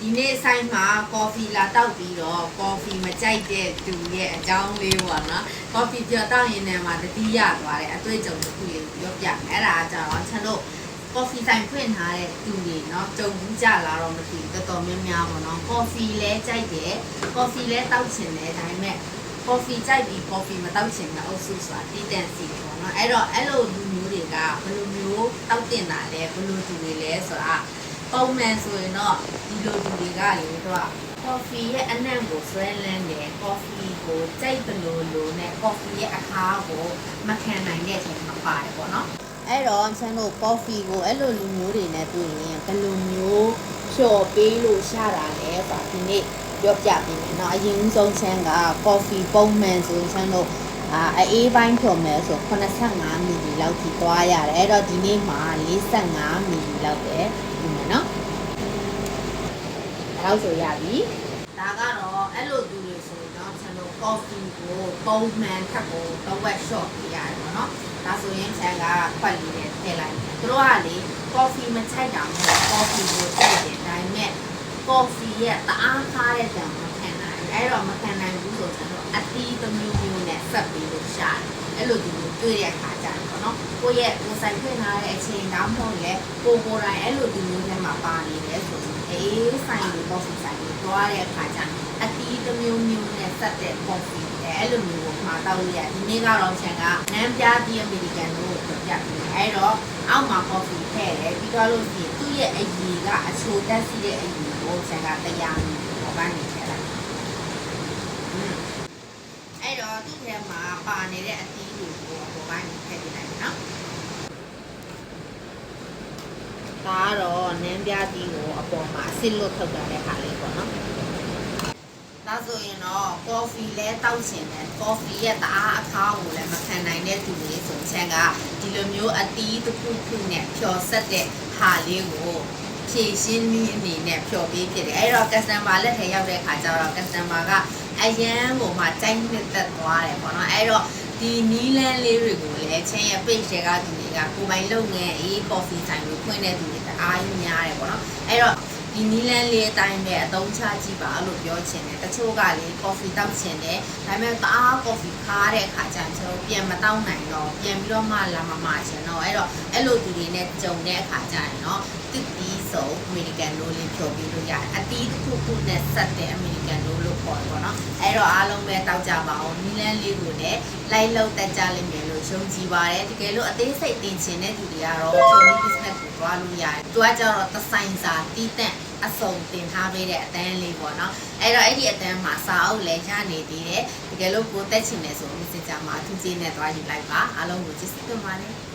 ဒီနေ့ဆိုင်မှာကော်ဖီလာတောက်ပြီးတော့ကော်ဖီမကြိုက်တဲ့သူရဲ့အကြောင်းလေးပေါ့နော်ကော်ဖီပြောတောက်ရင်လည်းမှတတိယသွားတယ်အတွေ့အကြုံတစ်ခုလေးပြောပြမယ်အဲ့ဒါကကြတော့ကျွန်တော်ကော်ဖီဆိုင်ဖွင့်ထားတဲ့သူတွေเนาะကြုံဘူးကြလာတော့မသိဘူးတော်တော်များများပေါ့နော်ကော်ဖီလဲကြိုက်တယ်ကော်ဖီလဲတောက်ချင်တယ်ဒါပေမဲ့ကော်ဖီကြိုက်ပြီးကော်ဖီမတောက်ချင်တဲ့အုပ်စုဆိုတာတီးတန့်စီပေါ့နော်အဲ့တော့အဲ့လိုလူမျိုးတွေကဘယ်လိုမျိုးတောက်တင်တာလဲဘယ်လိုသူတွေလဲဆိုတာ ပုံမှန်ဆိုရင်တော့ဒီလိုသူတွေကလေသူကကော်ဖီရဲ့အနံ့ကိုဆွဲလန်းတယ်ကော်ဖီကိုကြိုက်တယ်လို့လို့နဲ့ကော်ဖီရဲ့အခါကိုမခံနိုင်တဲ့အချိန်မှာပါတယ်ပေါ့နော်အဲ့တော့ဆန်းတို့ကော်ဖီကိုအဲ့လိုလူမျိုးတွေနဲ့တွေ့ရင်ဘယ်လိုမျိုးဖြော်ပေးလို့ရှာတာလဲဆိုတာဒီနေ့ပြောပြပေးမယ်เนาะအရင်ဆုံးဆန်းကကော်ဖီပုံမှန်ဆိုရင်ဆန်းတို့ အအေးပိုင်းဖြုံမယ်ဆို85မီလီလောက်ထိသွားရတယ်အဲ့တော့ဒီနေ့မှာ45မီလီလောက်ပဲဒီမှာနော်ဒါဆိုရပြီဒါကတော့အဲ့လိုသူတွေဆိုတော့ကျွန်တော် coffee ကိုပုံမှန်ထက်ကိုတော့ workshop ပြရတယ်ပေါ့နော်ဒါဆိုရင်ဆန်ကခွက်လေးနဲ့ထည့်လိုက်သူတို့ကလေ coffee မချိုက်တာမဟုတ် coffee ကိုထည့်တယ်ဒါပေမဲ့ coffee ရဲ့တအားကားတဲ့တံမခံနိုင်အဲ့တော့မခံနိုင်ဘူးဆိုတော့ကျွန်တော်အတီးတစ်မျိုး အဲ့လိုဒီလိုတွေ့တဲ့အခါကျတယ်ပေါ့နော်ကိုယ့်ရဲ့ကိုယ်ဆိုင်ဖွင့်ထားတဲ့အချိန်တောင်းမဟုတ်လေကိုကိုယ်တိုင်အဲ့လိုဒီမျိုးထဲမှာပါနေတယ်ဆိုရင်အေးဆိုင်ကို coffee ဆိုင်ကိုတွားတဲ့အခါကျရင်အတီးတစ်မျိုးမျိုးနဲ့ဆက်တဲ့ coffee အဲ့လိုမျိုးကိုမှာတောက်လို့ရတယ်ဒီနေ့ကတော့ဆန်ကနန်းပြားဒီအမေရိကန်တို့ကိုပြပြတယ်အဲ့တော့အောက်မှာ coffee ထည့်တယ်ပြီးတော့လို့ရှိရင်သူ့ရဲ့အရည်ကအချိုတက်စီတဲ့အရည်ကိုဆန်ကတရားမျိုးပေါ်ကနေထည့်လိုက်အဲ့တော့သူ့ထဲမှာပါနေတဲ့အတီးတွေကိုပေါ်ကနေထည့်ပြလိုက်နော် ဒါကတော့နန်းပြားတီကိုအပေါ်မှာဆစ်လွတ်ထုတ်တာတဲ့ခါလေးပေါ့နော်ဒါဆိုရင်တော့ကော်ဖီလဲတောက်ရှင်တယ်ကော်ဖီရဲ့တအားအခါကိုလည်းမခံနိုင်တဲ့သူတွေဆိုချက်ကဒီလိုမျိုးအတီးတစ်ခုခုနဲ့ဖြော်ဆက်တဲ့ဟာလေးကိုဖြည့်ရှင်းနည်းအနေနဲ့ဖြော်ပေးဖြစ်တယ်အဲ့တော့ customer လက်ထဲရောက်တဲ့အခါကျတော့ customer ကအရန်ကိုမှကြိုက်နှစ်သက်သွားတယ်ပေါ့နော်အဲ့တော့ ဒီနီးလန်းလေးတွေကိုလည်းချင်းရဲ့ page တွေကသူတွေကကိုယ်ပိုင်လုပ်ငန်းအေး coffee ဆိုင်ကိုဖွင့်တဲ့သူတွေတအားကြီးများတယ်ပေါ့နော်အဲ့တော့ ဒီနီလန်းလေးအတိုင်းနဲ့အသုံးချကြည့်ပါအဲ့လိုပြောချင်တယ်တချို့ကလေ coffee တောက်ချင်တယ်ဒါပေမဲ့တအား coffee ခါတဲ့အခါကျကျွန်တော်ပြန်မတောက်နိုင်တော့ပြန်ပြီးတော့မှလာမမှချင်တော့အဲ့တော့အဲ့လိုသူတွေနဲ့ကြုံတဲ့အခါကျရင်တော့တစ်တီးဆုံး American လို့လေးဖြောပြီးလို့ရတယ်အတီးတစ်ခုခုနဲ့ဆက်တဲ့ American လို့လို့ခေါ်တယ်ပေါ့နော်အဲ့တော့အားလုံးပဲတောက်ကြပါအောင်နီလန်းလေးကိုလည်းလိုက်လောက်တက်ကြလိမ့်မယ် ယုံကြည်ပါတယ်တကယ်လို့အသေးစိတ်တင်ချင်တဲ့သူတွေကတော့ဖြော်ပြီး business ကိုတွားလို့ရတယ်သူကကြတော့သဆိုင်စာတီးတန့်အစုံတင်ထားပေးတဲ့အတန်းလေးပေါ့နော်အဲ့တော့အဲ့ဒီအတန်းမှာစာအုပ်လည်းရနေသေးတယ်တကယ်လို့ကိုတက်ချင်တယ်ဆို messenger မှာသူကြီးနဲ့တွားယူလိုက်ပါအားလုံးကိုကျေးဇူးတင်ပါတယ်